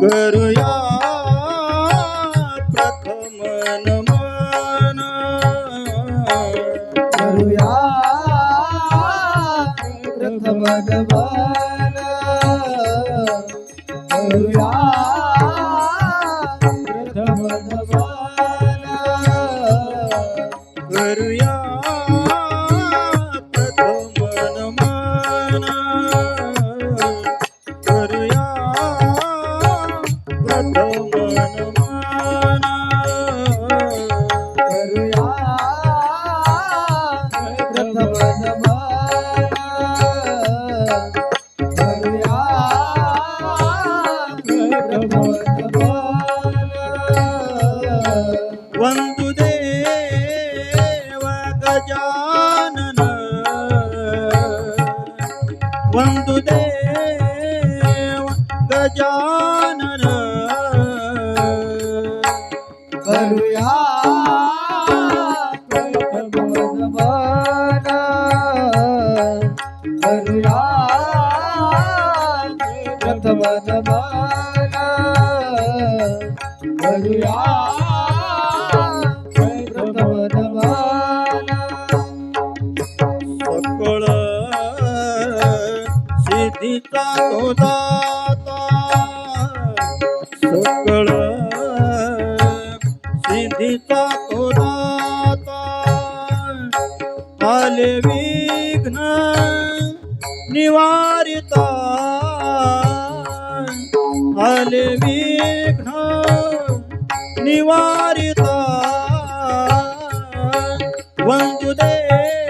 करूया प्रथम नमन. करूया प्रथम गमन तो दाता सकळ तो दाता आले विघ्न निवारिता. आले निवारिता. वंजुदेव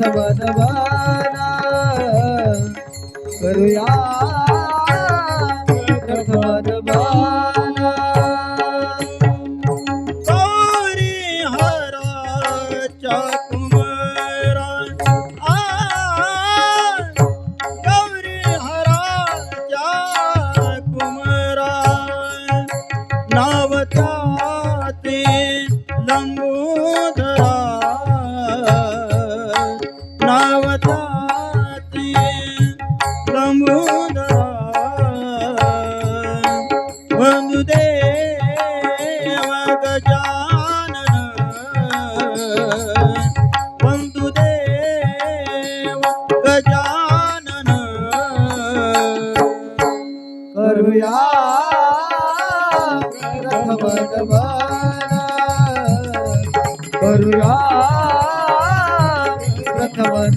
भगवनवाना करूया. भगवान करुणा प्रथमन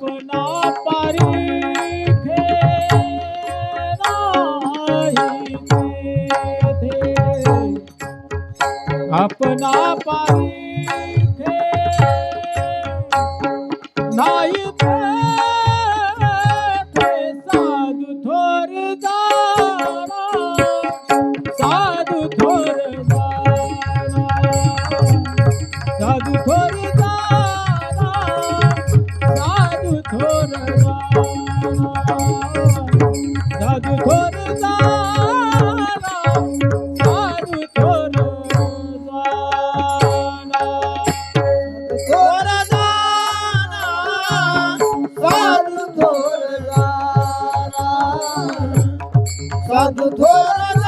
अपना पाणी नाही साधू थोर साधू थोर सध थोरा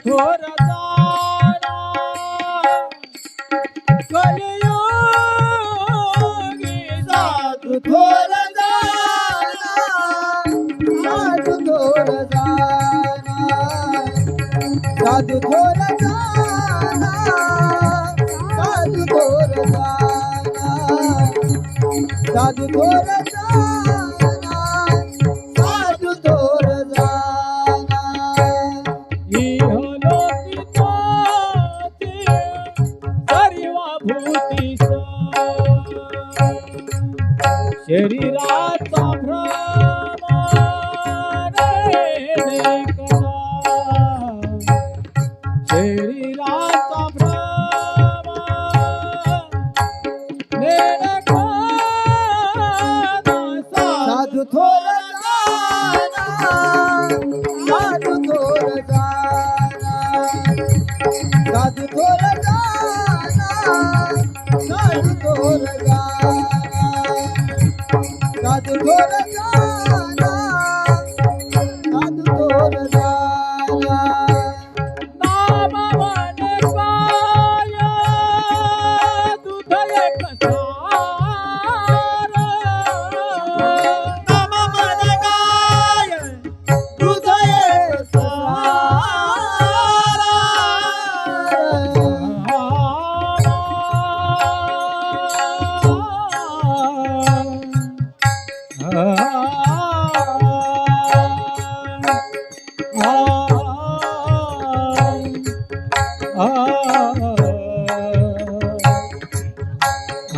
थोरा थोर जाना साधू थोर जाना साधू थोर जाना साधू थोर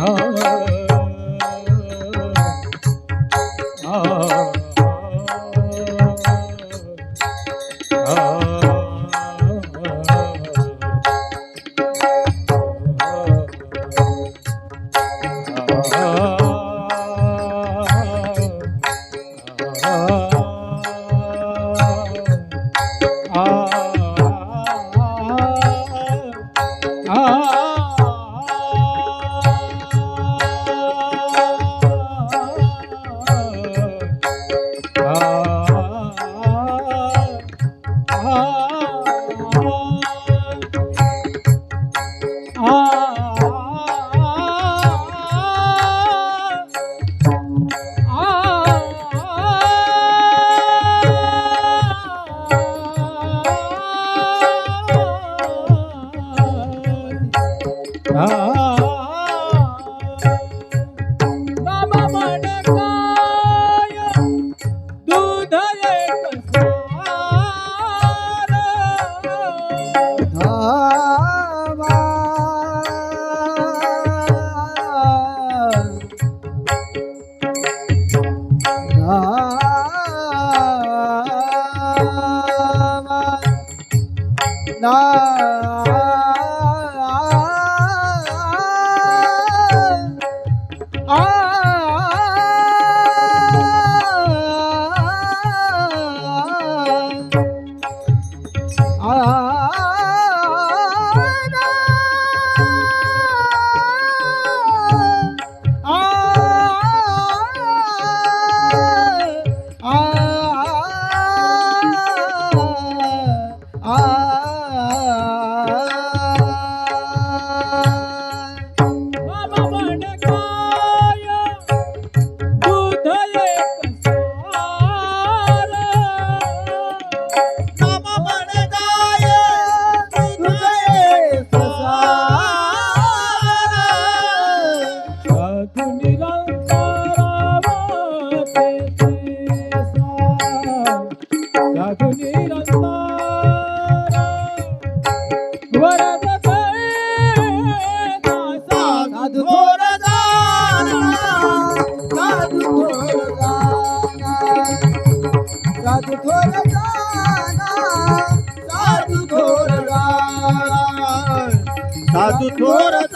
ধার 啊 A doutora.